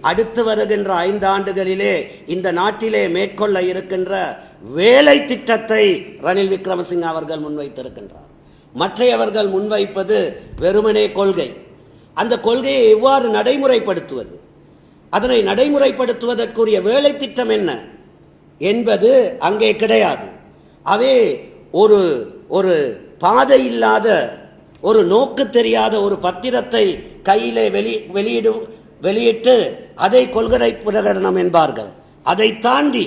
அடுத்து வருகின்ற ஐந்தாண்டுகளிலே இந்த நாட்டிலே மேற்கொள்ள இருக்கின்ற வேலை திட்டத்தை ரணில் விக்ரமசிங்க அவர்கள் முன்வைத்திருக்கின்றார். மற்றையவர்கள் முன்வைப்பது வெறுமனே கொள்கை. அந்த கொள்கையை எவ்வாறு நடைமுறைப்படுத்துவது? அதனை நடைமுறைப்படுத்துவதற்குரிய வேலை திட்டம் என்ன என்பது அங்கே கிடையாது. அவே ஒரு ஒரு பாதை இல்லாத ஒரு நோக்கு தெரியாத ஒரு பத்திரத்தை கையிலே வெளி வெளியிடு வெளியிட்டு அதை கொள்கை பிரகடனம் என்பார்கள். அதை தாண்டி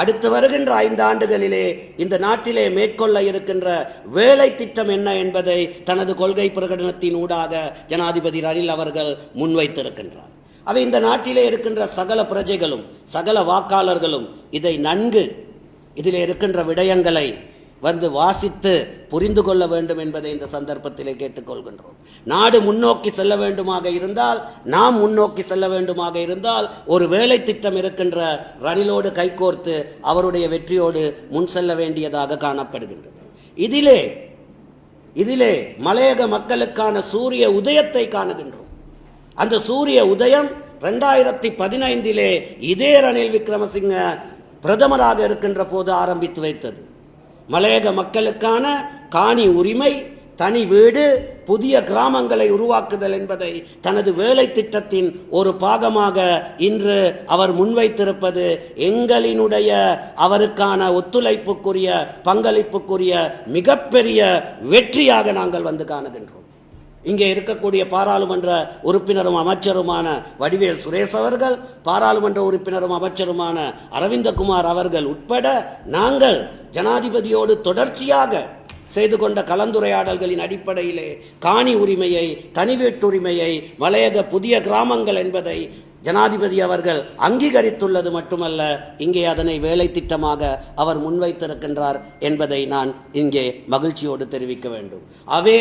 அடுத்து வருகின்ற ஐந்து ஆண்டுகளிலே இந்த நாட்டிலே மேற்கொள்ள இருக்கின்ற வேலை திட்டம் என்ன என்பதை தனது கொள்கை பிரகடனத்தின் ஊடாக ஜனாதிபதி ரணில் அவர்கள் முன்வைத்திருக்கின்றார். அவை இந்த நாட்டிலே இருக்கின்ற சகல பிரஜைகளும் சகல வாக்காளர்களும் இதை நன்கு இதில் இருக்கின்ற விடயங்களை வந்து வாசித்து புரிந்து கொள்ள வேண்டும் என்பதை இந்த சந்தர்ப்பத்திலே கேட்டுக்கொள்கின்றோம். நாடு முன்னோக்கி செல்ல வேண்டுமாக இருந்தால் நாம் முன்னோக்கி செல்ல வேண்டுமாக இருந்தால் ஒரு வேலை திட்டம் இருக்கின்ற ரணிலோடு கைகோர்த்து அவருடைய வெற்றியோடு முன் செல்ல வேண்டியதாக காணப்படுகின்றது. இதிலே இதிலே மலையக மக்களுக்கான சூரிய உதயத்தை காணுகின்றோம். அந்த சூரிய உதயம் ரெண்டாயிரத்தி பதினைந்திலே இதே ரணில் விக்ரமசிங்க பிரதமராக இருக்கின்ற போது ஆரம்பித்து வைத்தது. மலையக மக்களுக்கான காணி உரிமை தனி வீடு புதிய கிராமங்களை உருவாக்குதல் என்பதை தனது வேலை திட்டத்தின் ஒரு பாகமாக இன்று அவர் முன்வைத்திருப்பது எங்களினுடைய அவருக்கான ஒத்துழைப்புக்குரிய பங்களிப்புக்குரிய மிகப்பெரிய வெற்றியாக நாங்கள் வந்து காணுகின்றோம். இங்கே இருக்கக்கூடிய பாராளுமன்ற உறுப்பினரும் அமைச்சருமான வடிவேல் சுரேஷ் அவர்கள் பாராளுமன்ற உறுப்பினரும் அமைச்சருமான அரவிந்தகுமார் அவர்கள் உட்பட நாங்கள் ஜனாதிபதியோடு தொடர்ச்சியாக செய்து கொண்ட கலந்துரையாடல்களின் அடிப்படையிலே காணி உரிமையை தனி வீட்டுரிமையை மலையக புதிய கிராமங்கள் என்பதை ஜனாதிபதி அவர்கள் அங்கீகரித்துள்ளது மட்டுமல்ல இங்கே அதனை வேலை திட்டமாக அவர் முன்வைத்திருக்கின்றார் என்பதை நான் இங்கே மகிழ்ச்சியோடு தெரிவிக்க வேண்டும். அவே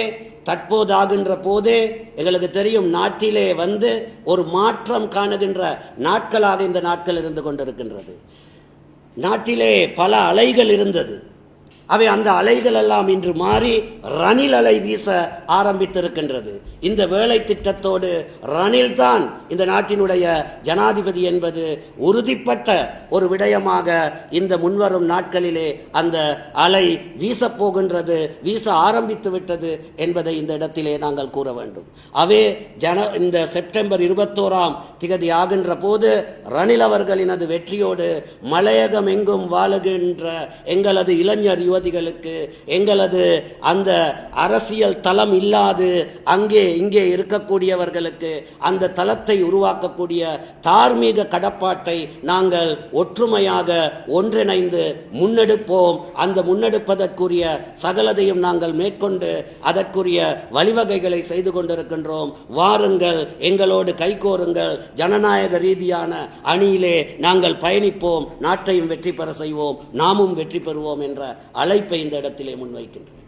தற்போதாகின்ற போதே எங்களுக்கு தெரியும் நாட்டிலே வந்து ஒரு மாற்றம் காணுகின்ற நாட்களாக இந்த நாட்கள் இருந்து கொண்டிருக்கின்றது. நாட்டிலே பல அலைகள் இருந்தது. அவை அந்த அலைகள் எல்லாம் இன்று மாறி ரணில் அலை வீச ஆரம்பித்திருக்கின்றது. இந்த வேலை திட்டத்தோடு ரணில் தான் இந்த நாட்டினுடைய ஜனாதிபதி என்பது உறுதிப்பட்ட ஒரு விடயமாக இந்த முன்வரும் நாட்களிலே அந்த அலை வீசப்போகின்றது வீச ஆரம்பித்து விட்டது என்பதை இந்த இடத்திலே நாங்கள் கூற வேண்டும். அவே ஜன இந்த செப்டம்பர் இருபத்தோராம் திகதி ஆகின்ற போது ரணில் அவர்களினது வெற்றியோடு மலையகம் எங்கும் வாழுகின்ற எங்களது இளைஞர் யுவதிகளுக்கு எங்களது அந்த அரசியல் தளம் இல்லாது அங்கே இங்கே இருக்கக்கூடியவர்களுக்கு அந்த தளத்தை உருவாக்கக்கூடிய தார்மீக கடப்பாட்டை நாங்கள் ஒற்றுமையாக ஒன்றிணைந்து முன்னெடுப்போம். அந்த முன்னெடுப்பதற்குரிய சகலதையும் நாங்கள் மேற்கொண்டு அதற்குரிய வழிவகைகளை செய்து கொண்டிருக்கின்றோம். வாருங்கள் எங்களோடு கைகோருங்கள் ஜனநாயக ரீதியான அணியிலே நாங்கள் பயணிப்போம். நாட்டையும் வெற்றி பெற செய்வோம். நாமும் வெற்றி பெறுவோம் என்ற அழைப்பை இந்த இடத்திலே முன்வைக்கின்றேன்.